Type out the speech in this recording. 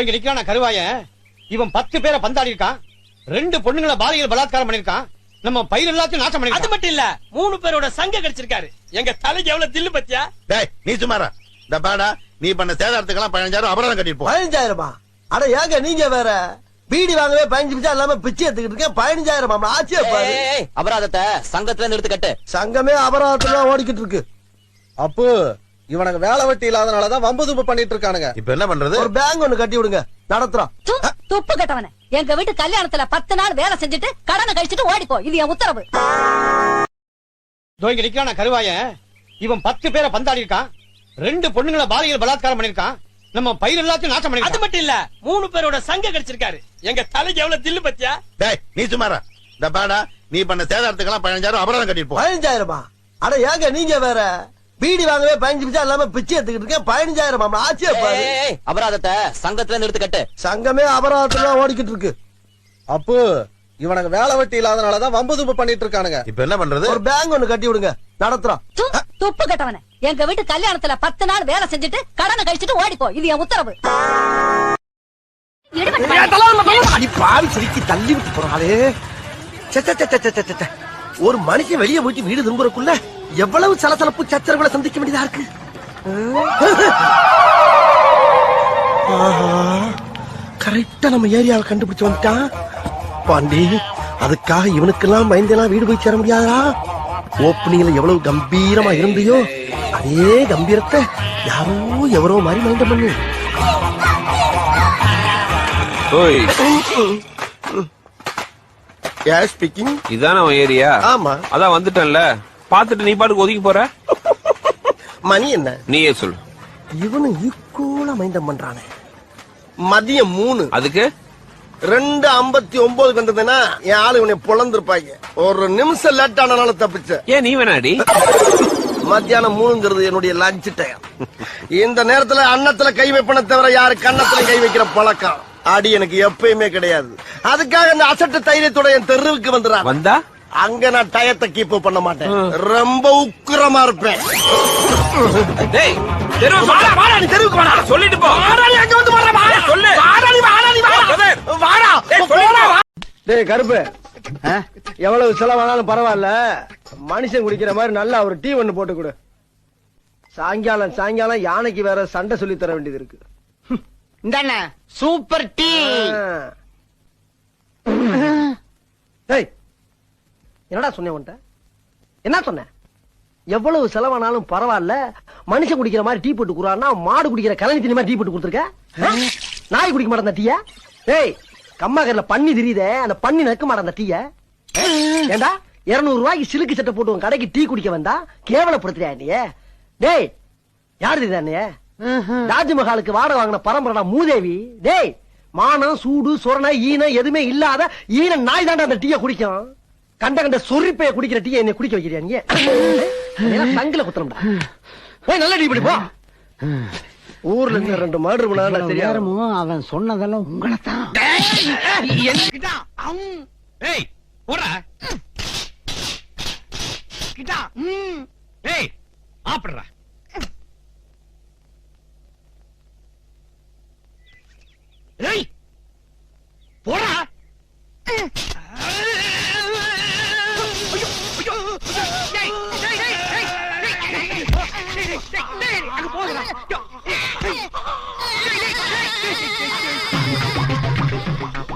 இங்க நிக்கிறான கருவாய? இவன் பத்து பேரை பந்தாடி இருக்கான். ரெண்டு பொண்ணுங்களை பாலியல் பலாத்காரம் பண்ணிருக்கான் நம்ம பயிர் எல்லாத்தையும் நாசம் அது பண்ணிருக்கான் மட்டும் இல்ல மூணு பேரோட சங்க கிடைச்சிருக்காரு. எங்க தலைக்கு எவ்வளவு தில்லு பத்தியா? டேய் நீ சுமாரா இந்த பாடா நீ பண்ண சேதாரத்துக்கெல்லாம் பதினஞ்சாயிரம் அபராதம் கட்டிட்டு போ. பதினஞ்சாயிரமா? அட ஏங்க நீங்க வேற. பீடி வாங்கவே பதினஞ்சு பிச்சா இல்லாம பிச்சை எடுத்துக்கிட்டு இருக்கேன். பதினஞ்சாயிரம்? ஆச்சே பாரு. அபராதத்தை சங்கத்துல இருந்து எடுத்து கட்டு சங்கமே அபராதத்துல ஓடிக்கிட்டு இருக்கு. அப்பு இவனுக்கு வேலை வெட்டி இல்லாதனாலதான் வம்பு தும்பு பண்ணிட்டு இருக்கானுங்க. இப்ப என்ன பண்றது? ஒரு பேங்க் ஒண்ணு கட்டி விடுங்க. நடத்துறோம் து, துப்பு கட்டவன. எங்க வீட்டு கல்யாணத்துல பத்து நாள் வேலை செஞ்சுட்டு கடனை கழிச்சிட்டு ஓடிப்போ. இது என் உத்தரவு. இங்க நிக்கிறான கருவாய. இவன் பத்து பேரை பந்தாடி இருக்கான். ரெண்டு பொண்ணுங்களை பாலியல் பலாத்காரம் பண்ணிருக்கான் நம்ம பயிர் எல்லாத்தையும் நாசம் அது பண்ணிருக்கான் மட்டும் இல்ல மூணு பேரோட சங்க கிடைச்சிருக்காரு. எங்க தலைக்கு எவ்வளவு தில்லு பத்தியா? டேய் நீ சுமாரா இந்த பாடா நீ பண்ண சேதாரத்துக்கெல்லாம் பதினஞ்சாயிரம் அபராதம் கட்டிட்டு போ. பதினஞ்சாயிரமா? அட ஏங்க நீங்க வேற. பீடி வாங்கவே பதினஞ்சு பிச்சா இல்லாம பிச்சை எடுத்துக்கிட்டு இருக்கேன். பதினஞ்சாயிரம் ஆச்சே பாரு அபராதத்தை சங்கத்துல இருந்து எடுத்து கட்டு. சங்கமே அபராதத்துல ஓடிக்கிட்டு இருக்கு. அப்பு இவனுக்கு வேலை வெட்டி இல்லாதனாலதான் வம்பு தும்பு பண்ணிட்டு இருக்கானுங்க. இப்ப என்ன பண்றது? ஒரு பேங்க் ஒண்ணு கட்டி விடுங்க. நடத்துறோம் துப்பு கட்டவன. எங்க வீட்டு கல்யாணத்துல பத்து நாள் வேலை செஞ்சுட்டு கடனை கழிச்சிட்டு ஓடிப்போ. இது என் உத்தரவு. அடி பாவி சிரிக்கி தள்ளி விட்டு போறாளே ஒரு மனுஷன் வெளியே போயிட்டு வீடு திரும்புறக்குள்ள எவ்வளவு சலசலப்பு சச்சரவுகளை சந்திக்க வேண்டியதா இருக்கு? கரெக்டா நம்ம ஏரியாவை கண்டுபிடிச்சு வந்துட்டான். பாண்டி அதுக்காக இவனுக்கெல்லாம் பயந்தெல்லாம் வீடு போய் சேர முடியாதா? ஓப்பனிங்ல எவ்வளவு கம்பீரமா இருந்தியோ அதே கம்பீரத்தை யாரோ எவரோ மாதிரி மைண்டம் பண்ணு. ஓய். யார் ஸ்பீக்கிங் இதான அவன் ஏரியா? ஆமா. அதான் வந்துட்டேன்ல. பாத்துட்டு நீ பாட்டுக்கு ஒதுக்கி போற? மணி என்ன? நீயே சொல்லு இவனு ஈக்குவலா மைண்டம் பண்றானே. மதியம் மூணு. அதுக்கு? ரெண்டு ஐம்பத்தி ஒன்பதுக்கு வந்ததுன்னா என் ஆளு இவனை பொழந்திருப்பாங்க. ஒரு நிமிஷம் லேட் ஆனாலும் தப்பிச்ச. ஏன் நீ வேணாடி? மத்தியானம் மூணுங்கிறது என்னுடைய லஞ்ச் டைம் இந்த நேரத்துல அன்னத்துல கை வைப்பன தவிர யாரு கன்னத்துல கை வைக்கிற பழக்கம்? அடி எனக்கு எப்பயுமே கிடையாது. அதுக்காக இந்த அசட்டு தைரியத்தோட என் தெருவுக்கு வந்துடுறான் வந்தா? அங்க நான் டயத்தை கீப் பண்ண மாட்டேன். ரொம்ப உக்கிரமா இருப்பேன். டேய் தெருவு வாடா வாடா. நீ தெருவுக்கு வாடா. சொல்லிட்டு போ. அங்க வந்து சொல்லு. டேய் கருப்பு. எவ்வளவு செலவானாலும் பரவாயில்ல. மனுஷன் குடிக்கிற மாதிரி நல்லா ஒரு டீ ஒண்ணு போட்டு கொடு. சாயங்காலம் சாயங்காலம் யானைக்கு வேற சண்டை சொல்லி தர வேண்டியது இருக்கு. இந்தாண்ண சூப்பர் டீ டேய் என்னடா சொன்னேன் உன்ட்ட என்ன சொன்ன? எவ்வளவு செலவானாலும் பரவாயில்ல மனுஷன் குடிக்கிற மாதிரி டீ போட்டு குறான்னா மாடு குடிக்கிற கலனி தண்ணி மாதிரி டீ போட்டு கொடுத்துருக்க? நாய் குடிக்க மாட்டேன் டீயா? ஏய் டேய் கம்மாக்கர்ல பண்ணி தெரியுதே அந்த பண்ணி நக்க மாட்டேன் டீய? ஏண்டா இருநூறு ரூபாய்க்கு சிலுக்கு சட்டை போட்டு உன் கடைக்கு டீ குடிக்க வந்தா கேவலப்படுத்துறியா நீ டேய் யாரு தெரியுதா நீ தாஜ்மஹாலுக்கு வாடகை வாங்கின பரம்பரடா மூதேவி. டேய் மானம் சூடு சொரணை ஈனம் எதுவுமே இல்லாத ஈன நாய் தாண்டா அந்த டீயை குடிக்கும். கண்ட கண்ட சொரிப்பைய குடிக்கிற டீயை என்னை குடிக்க வைக்கிறியா நீ? இதெல்லாம் சங்கில குத்துறோம்டா ஏய் நல்ல டீ போ. ஊர்ல இருந்து ரெண்டு மர்டர் பண்ணா தெரியும் அவன் சொன்னதெல்லாம் உங்களை தான் ஏய் போடா. கிட்டா ஏய் ஆப்பிடுறா ஏய் போடா ஐயோ ஐயோ ஏய் ஏய் ஏய் ஏய் ஏய்